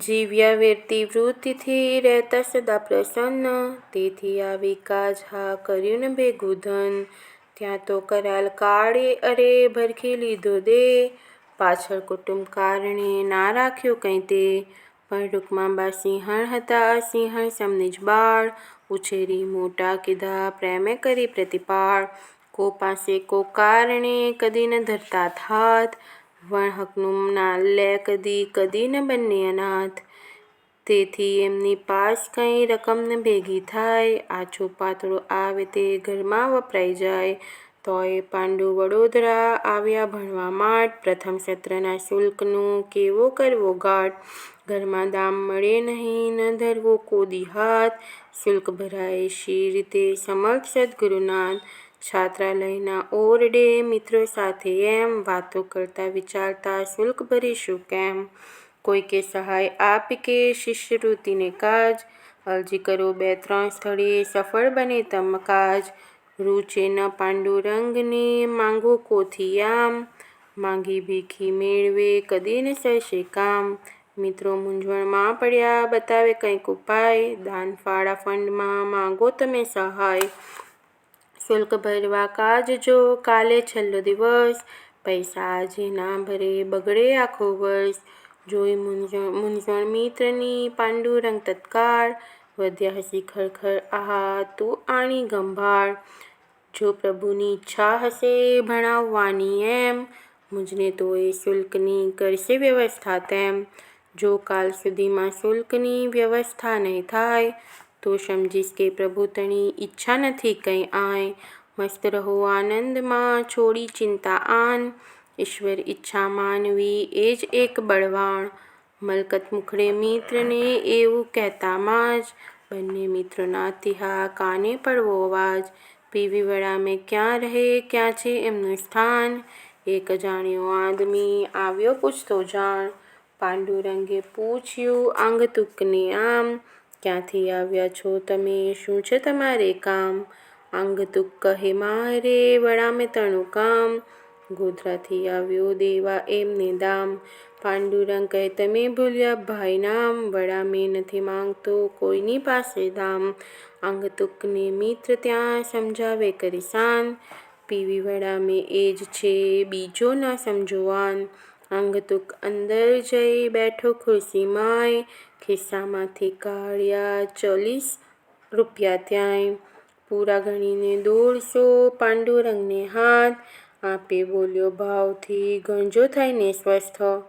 જીવ્યા વેરતી વૃત્તિથી રહેતા સદા પ્રસન્ન. તેથી આ વિકાસ હા કર્યું ને ભેગું ધન ત્યાં તો કરાલ કાળે અરે ભરખી લીધો દે. પાછળ કુટુંબ કારણે ના રાખ્યું કંઈ તે. પણ રૂકમાબા સિંહણ હતા, સિંહણ સમને જ બાળ. ઉછેરી મોટા કીધા, પ્રેમે કરી પ્રતિપાળ. કો પાસે કો કારણે કદી ન ધરતા હાથ વણહકનું ના લે કદી કદી ન બંને અનાથ. તેથી એમની પાસ કંઈ રકમ ન ભેગી થાય. આછો પાતળો આવે તે ઘરમાં વપરાઈ જાય. તોય પાંડુ વડોદરા આવ્યા ભણવા માટ. પ્રથમ સત્રના શુલ્કનું કેવો કરવો ગાઢ ઘરમાં દામ મળે નહીં, ન ધરવો કોદી હાથ. શુલ્ક ભરાય શી રીતે સમક્ષ સદ્ગુરુનાથ? છાત્રાલયના ઓરડે મિત્રો સાથે એમ વાતો કરતા વિચારતા શુલ્ક ભરીશું કેમ? કોઈ કે સહાય આપી કે શિષ્યવૃત્તિને કાજ? અરજી કરો બે ત્રણ સ્થળે સફળ બને તમ કાજ. રૂચે ન પાંડુરંગને માંગો કોથી આમ? માંગી ભીખી મેળવે કદી ન સહેશે કામ? મિત્રો મૂંઝવણમાં પડ્યા બતાવે કંઈક ઉપાય? દાન ફાળા ફંડમાં માંગો તમે સહાય. શુલ્ક ભરવા કાજજો કાલે છેલ્લો દિવસ પૈસા આજે ના ભરે બગડે આખો વર્ષ જોઈ મૂંઝણ મિત્રની પાંડુરંગ તત્કાળ વધ્યા હસી ખરખર આહા તું આણી ગંભાળ જો પ્રભુની ઈચ્છા હશે ભણાવવાની એમ મુજને તો એ શુલ્કની કરશે વ્યવસ્થા તેમ જો કાલ સુધીમાં શુલ્કની વ્યવસ્થા નહીં થાય તો સમજીશ કે પ્રભુ તણી ઈચ્છા નથી કંઈ આય મસ્ત રહો આનંદમાં છોડી ચિંતા આન ઈશ્વર ઈચ્છા માનવી એ જ એક બળવાણ મલકત મુખડે મિત્રને એવું કહેતામાં જ બંને મિત્રોના તિહા કાને પડવો અવાજ પીવી વડા મેં ક્યાં રહે ક્યાં છે એમનું સ્થાન એક અજાણ્યો આદમી આવ્યો પૂછતો જાણ પાંડુરંગે પૂછ્યું આગંતુકને આમ ક્યાંથી આવ્યા છો તમે? શું છે તમારે કામ? આગંતુક કહે, મારે વડામે તણું કામ. ગોધરાથી આવ્યો દેવા એમને દામ. પાંડુરંગ કહે, તમે ભૂલ્યા ભાઈ નામ. વડા મેં નથી માંગતો કોઈની પાસે દામ. આંગતુકને મિત્ર ત્યાં સમજાવે કરી શાન. પીવી વડા મેં એ જ છે, બીજો ના સમજોવાન. આગંતુક અંદર જઈ બેઠો ખુરશીમાંય, ખિસ્સામાંથી કાઢ્યા ચાલીસ રૂપિયા ત્યાંય. પૂરા ગણીને દોઢસો પાંડુરંગને હાથ આપે બોલ્યો, ભાવથી ગંજો થઈને સ્વસ્થ.